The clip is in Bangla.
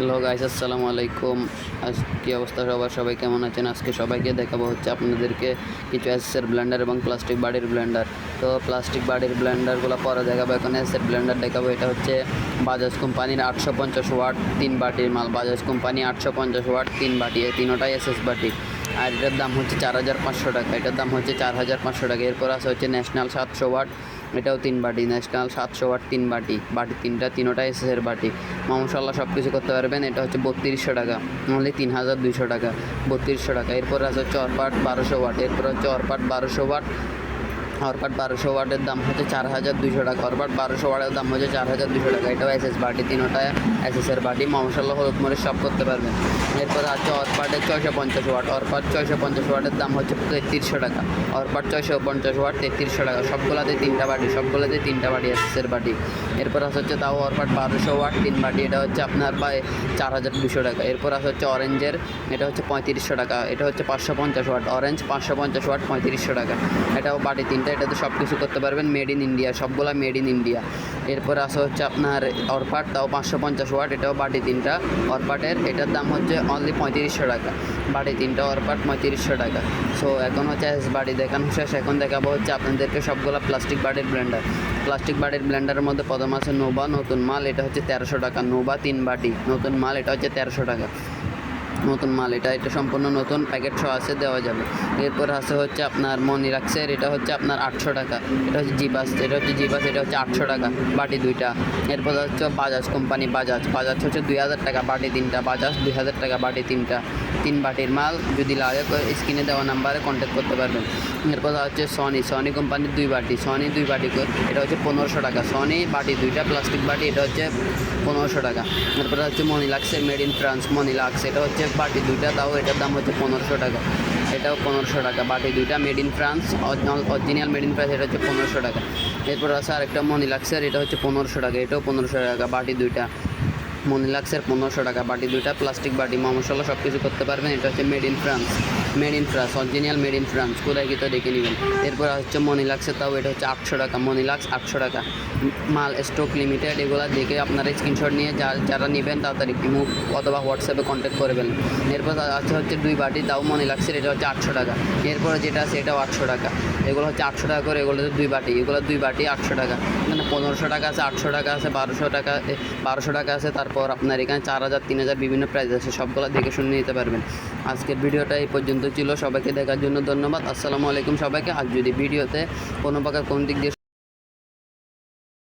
হ্যালো গাইস আসসালামু আলাইকুম। আজ কী অবস্থা সবার? সবাই কেমন আছেন? আজকে সবাইকে দেখাবো হচ্ছে আপনাদেরকে কিছু এসের ব্লেন্ডার এবং প্লাস্টিক বাড়ির ব্লেন্ডার তো প্লাস্টিক বাড়ির ব্লেন্ডারগুলো পরে দেখাবো। এখন এসের ব্লেন্ডার দেখাবো। এটা হচ্ছে বাজাজ কোম্পানির আটশো পঞ্চাশ ওয়াট তিন বাটির মাল। বাজাজ কোম্পানি আটশো পঞ্চাশ ওয়াট তিন বাটি। এই তিনোটাই এস এস বাটি। আর এটার দাম হচ্ছে চার হাজার পাঁচশো টাকা। এটার দাম হচ্ছে চার হাজার পাঁচশো টাকা। এরপর আছে হচ্ছে ন্যাশনাল সাতশো ওয়াট। এটাও তিন বাটি, ন্যাশনাল সাতশো ওয়াট তিন বাটি। বাটি তিনটা, তিনোটা এসএসের বাটি। মশলা সব কিছু করতে পারবেন, এটা হচ্ছে বত্রিশশো টাকা। অনলি তিন হাজার দুইশো টাকা। বত্রিশশো টাকা। এরপর আছে চরপাট বারোশো ওয়াট। এরপর হচ্ছে অরপাট বারোশো ওয়াট। অরপাট বারোশো ওয়াটের দাম হচ্ছে চার হাজার দুশো টাকা। অরপাট বারোশো ওয়াটের দাম হচ্ছে চার হাজার দুশো টাকা। এটাও এস এস বাটি, তিনোটা এসএসের বাটি। মশলা হলুদ মরিচ সব করতে পারবেন। এরপর আছে অরপাটের ছয়শো পঞ্চাশ ওয়াট। অরপাট ছয়শো পঞ্চাশ ওয়াটের দাম হচ্ছে তেত্রিশশো টাকা। অরপাট ছয়শো পঞ্চাশ ওয়াট, তেত্রিশশো টাকা। সবগুলোতে তিনটা বাটি, সবগুলাতে তিনটা বাটি এসএসের বাটি। এরপর আছে হচ্ছে তাও অরপাট বারোশো ওয়াট, তিন বাটি। এটা হচ্ছে আপনার প্রায় চার হাজার দুশো টাকা। এরপর আছে হচ্ছে অরেঞ্জের, এটা হচ্ছে পঁয়ত্রিশশো টাকা। এটা হচ্ছে পাঁচশো পঞ্চাশ ওয়াট। অরেঞ্জ পাঁচশো পঞ্চাশ ওয়াট, পঁয়ত্রিশশো টাকা। এটাও বাটি তিনটা এটাতে সব কিছু করতে পারবেন মেড ইন ইন্ডিয়া সবগুলা মেড ইন ইন্ডিয়া এরপর আছে হচ্ছে আপনার অরপাট, তাও পাঁচশো পঞ্চাশ ওয়াট, এটাও বাটি তিনটা। অরপাটের, এটার দাম হচ্ছে অনলি পঁয়ত্রিশশো টাকা। বাটি তিনটা, অরপাট পঁয়ত্রিশশো টাকা। সো এখন হচ্ছে বাড়ি দেখানো শেষ। এখন দেখাবো হচ্ছে আপনাদেরকে সবগুলো প্লাস্টিক বাটির ব্লেন্ডার প্লাস্টিক বাটির ব্লেন্ডারের মধ্যে প্রথম আছে নোভা, নতুন মাল, এটা হচ্ছে তেরোশো টাকা। নোভা তিন বাটি, নতুন মাল, এটা হচ্ছে তেরোশো টাকা। নতুন মাল, এটা এটা সম্পূর্ণ নতুন প্যাকেট সহ আছে, দেওয়া যাবে। এরপর আছে হচ্ছে আপনার মনি মনিরাক্সের এটা হচ্ছে আপনার আটশো টাকা। এটা হচ্ছে জিপাস এটা হচ্ছে জিপাস এটা হচ্ছে আটশো টাকা বাটি দুইটা। এরপর হচ্ছে বাজাজ কোম্পানি বাজাজ বাজাজ হচ্ছে দুই হাজার টাকা বাটি তিনটা বাজাজ দুই হাজার টাকা বাটি তিনটা। তিন বাটির মাল। যদি লাগে স্ক্রিনে দেওয়া নাম্বারে কন্ট্যাক্ট করতে পারবেন। এরপর হচ্ছে সনি সনি কোম্পানির দুই বাটি। সনি দুই বাটি এটা হচ্ছে পনেরোশো টাকা। সনি বাটি দুইটা প্লাস্টিক বাটি, এটা হচ্ছে পনেরোশো টাকা। এরপরে হচ্ছে মনিলাক্সের মেড ইন ফ্রান্স মনিলাক্স এটা হচ্ছে বাটি দুইটা, তাও এটার দাম হচ্ছে পনেরোশো টাকা। এটাও পনেরোশো টাকা। বাটি দুইটা made in France original made in France এটা হচ্ছে পনেরোশো টাকা। এরপর আছে আরেকটা মনিলাক্সের এটা হচ্ছে পনেরোশো টাকা। এটাও পনেরোশো টাকা। বাটি দুইটা। মনিলাক্সের পনেরোশো টাকা বাটি দুইটা, প্লাস্টিক বাটি মশলা সব কিছু করতে পারবেন। এটা হচ্ছে made in France made in France original made in France কোথায় গিয়ে দেখে নেবেন। এরপর হচ্ছে মনিলাক্সের তাও এটা হচ্ছে আটশো টাকা, মনিলাক্স আটশো টাকা। মাল স্টক লিমিটেড এগুলো দেখে আপনারা স্ক্রিনশট নিয়ে যা যারা নেবেন তাড়াতাড়ি মুখ অথবা হোয়াটসঅ্যাপে কন্ট্যাক্ট করবেন এরপর আছে হচ্ছে দুই বাটি তাও মনিলাক্সের, এটা হচ্ছে আটশো টাকা। এরপরে যেটা আছে এটাও আটশো টাকা। এগুলো হচ্ছে আটশো টাকা করে, এগুলো দুই বাটি। এগুলো দুই বাটি আটশো টাকা। মানে পনেরোশো টাকা আছে, আটশো টাকা আছে, বারোশো টাকা বারোশো টাকা আছে তারপর আপনার এখানে চার হাজার, তিন হাজার বিভিন্ন প্রাইস আছে, সবগুলো দেখে শুনে নিতে পারবেন। আজকের ভিডিওটা এই পর্যন্ত ছিল, সবাইকে দেখার জন্য ধন্যবাদ। আসসালামু আলাইকুম সবাইকে। আর যদি ভিডিওতে কোনো প্রকার কোন দিক দিয়ে